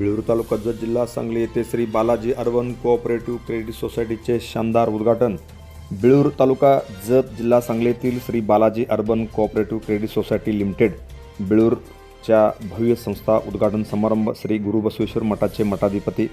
बिळूर तालुका जत जिल्हा सांगली येथे Shri Balaji urban cooperative credit सोसायटीचे शानदार उद्घाटन. बिळूर तालुका जत जिल्हा सांगली येथील Shri Balaji urban cooperative credit society limited बिळूरच्या भव्य संस्था उद्घाटन समारंभ श्री गुरुबसवेश्वर मठाचे मठाधिपती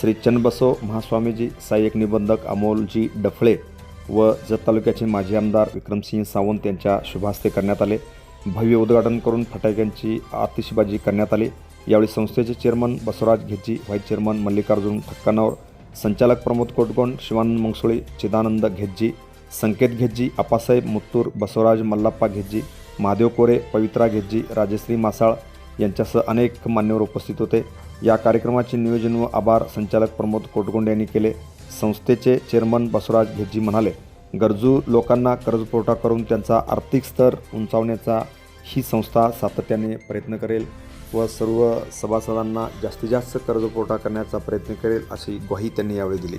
श्री चन्नबसव महास्वामीजी सहाय्यक निबंधक अमोलजी डफळे व जत तालुक्याचे माजी आमदार विक्रमसिंह सावंत यांच्या शुभास्ते करण्यात आले. भव्य उद्घाटन करून फटाक्यांची आतिषबाजी करण्यात आली. यावेळी संस्थेचे chairman Basavaraj Ghejji vice chairman Mallikarjun Thakkanavar संचालक प्रमोद कोटगोंड शिवानंद मंगसुळी चिदानंद घेज्जी संकेत घेज्जी आपासाहेब मुत्तूर बसवराज मल्लाप्पा घेज्जी महादेव कोरे पवित्रा घेज्जी राजश्री मासाळ यांच्यासह अनेक मान्यवर उपस्थित होते. या कार्यक्रमाचे नियोजन व आभार संचालक प्रमोद कोटगोंड यांनी केले. संस्थेचे चेअरमन बसवराज घेज्जी म्हणाले गरजू लोकांना कर्जपुरवठा करून त्यांचा आर्थिक स्तर उंचावण्याचा ही संस्था सातत्याने प्रयत्न करेल. व सर्व सभासदांना जास्तीत जास्त कर्जपुरवठा करण्याचा प्रयत्न करेल अशी ग्वाही त्यांनी यावेळी दिली.